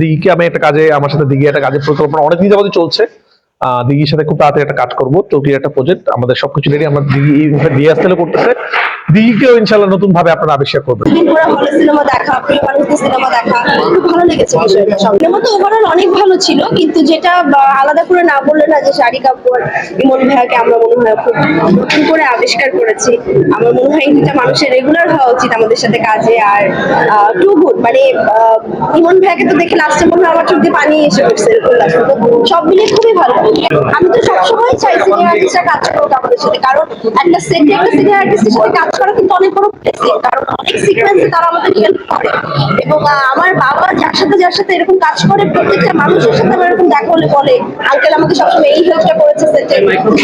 দিঘিকে আমি একটা কাজে, আমার সাথে দিঘি একটা কাজের পরিকল্পনা অনেক দিন যাবতীয় চলছে। দিঘির সাথে খুব তাড়াতাড়ি একটা কাজ করব চৌকির একটা প্রজেক্ট আমাদের সবকিছু রেডি, আমরা দিঘি দিয়ে আসতে করতেছে। দিঘিকেও ইনশাল্লাহ নতুন ভাবে আপনারা আবিষ্কার করবেন। সিনেমা দেখা সিনেমা দেখা, খুব ভালো লেগেছে সিনেমা তো ওভারঅল অনেক ভালো ছিল, কিন্তু যেটা আলাদা করে না বললে না যে শাড়ি কাপড়, ইমন ভাইয়াকে আমরা মনে হয় খুব নতুন করে আবিষ্কার করেছি। আমার মনে হয় এটা মানুষের রেগুলার হওয়া উচিত আমাদের সাথে কাজে, আর টু গুড মানে ইমন ভাইয়াকে তো দেখে লাস্টে মনে হয় আমার চোখ দিয়ে পানি এসে। তো সব মিলিয়ে খুবই ভালো। আমি তো সবসময় চাই সিনিয়র আর্টিস্টরা কাজ করুক আমাদের সাথে, কারণ একটা সেটে একটা সিনিয়র আর্টিস্টের সাথে কাজ করা কিন্তু অনেক বড় ব্লেসিং কারণ অনেক সিকোয়েন্সে তারা আমাদের হেল্প করে। এবং আমার বাবা যার সাথে যার সাথে এরকম কাজ করে, প্রত্যেকটা মানুষের সাথে আমার এরকম দেখা হলে বলে, আঙ্কেল আমাকে সবসময় এই হেল্পটা করেছে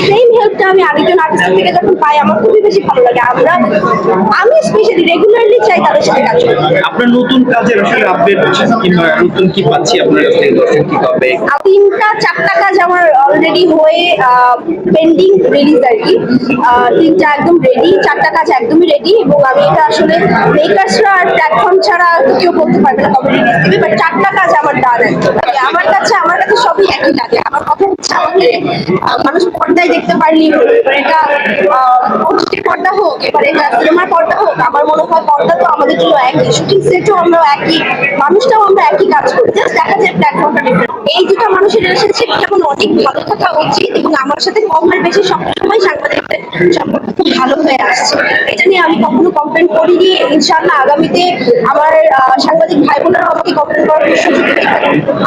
সেম হেল্পটা আমি আরেকজন আর্টিস্ট থেকে যখন পাই, আমার খুবই বেশি ভালো লাগে। আমরা, আমি স্পেশালি রেগুলারলি চাই তাদের সাথে কাজ করতে। আপনার নতুন কাজের আসলে আপডেট কিংবা নতুন কি পাচ্ছি আপনার কাছ থেকে দর্শক কি পাবে? তিনটা চারটা কাজ আমার অলরেডি হয়ে পেন্ডিং রিলিজ আর কি। তিনটা একদম রেডি চারটা কাজ একদমই রেডি এবং আমি এটা আসলে মেকার্সরা আর প্ল্যাটফর্ম ছাড়া কেউ করতে পারবে না কবে রিলিজ দিবে বাট চারটা কাজ আমার ডান একদম মানে আমার কাছে আমার কাছে সবই একই লাগে। আমার কথা হচ্ছে আমাকে মানুষ পর্দায় দেখতে পারলি। এবার এটা পর্দা হোক এবার এটা সিনেমার পর্দা হোক আমার মনে হয় পর্দা তো আমাদের জন্য একই। শুটিং সেটও আমরা একই, মানুষটাও আমরা একই কাজ করি। জাস্ট দেখা যায় প্ল্যাটফর্মটা ডিফারেন্ট এই দুটো মানুষের রিলেশনশিপ যেমন অনেক ভালো থাকা উচিত এবং আমার সাথে কম আর বেশি সবসময় সাংবাদিকদের সম্পর্ক খুব ভালো হয়ে আসছে। এটা নিয়ে আমি কখনো কমপ্লেন করিনি। ইনশাআল্লাহ আগামীতে আমার সাংবাদিক ভাই বোনেরাও আমাকে কমপ্লেন করার সুযোগ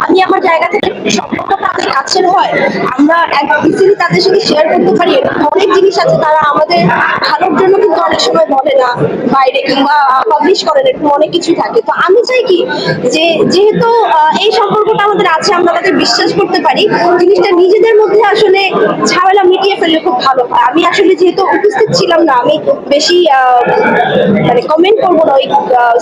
আমি আমার জায়গা থেকে সম্পর্কটা অনেক কাছের হয়। আমরা এক ইজিলি তাদের সাথে শেয়ার করতে পারি। অনেক জিনিস আছে তারা আমাদের ভালোর জন্য কিন্তু অনেক সময় বলে না, বাইরে কিংবা পাবলিশ করেন এরকম অনেক কিছু থাকে। তো আমি চাই কি যে, যেহেতু এই সম্পর্কটা আমাদের আছে, আমরা তাদের বিশ্বাস করতে পারি, জিনিসটা নিজেদের মধ্যে আসলে ঝামেলা মিটিয়ে ফেললে খুব ভালো হয়। আমি আসলে যেহেতু উপস্থিত ছিলাম না, আমি বেশি মানে কমেন্ট করব না ওই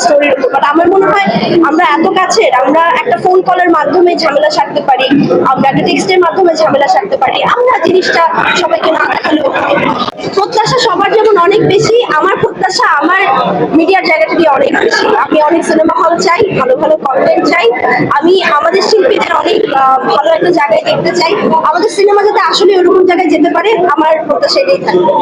স্টোরির উপর। বাট আমার মনে হয় আমরা এত কাছের, আমরা একটা ফোন কলের মাধ্যমে ঝামেলা সারতে পারি, আমরা একটা টেক্সটের মাধ্যমে ঝামেলা সারতে পারি, আমরা জিনিসটা সবাইকে না দেখালেও সবার যেমন অনেক বেশি, আমার প্রত্যাশা আমার মিডিয়ার জায়গাটা দিয়ে অনেক বেশি। আমি অনেক সিনেমা হল চাই, ভালো ভালো কন্টেন্ট চাই। আমি আমাদের শিল্পীদের অনেক ভালো একটা জায়গায় দেখতে চাই। আমাদের সিনেমা যাতে আসলে ওরকম জায়গায় যেতে পারে, আমার প্রত্যাশা এটাই থাকবে।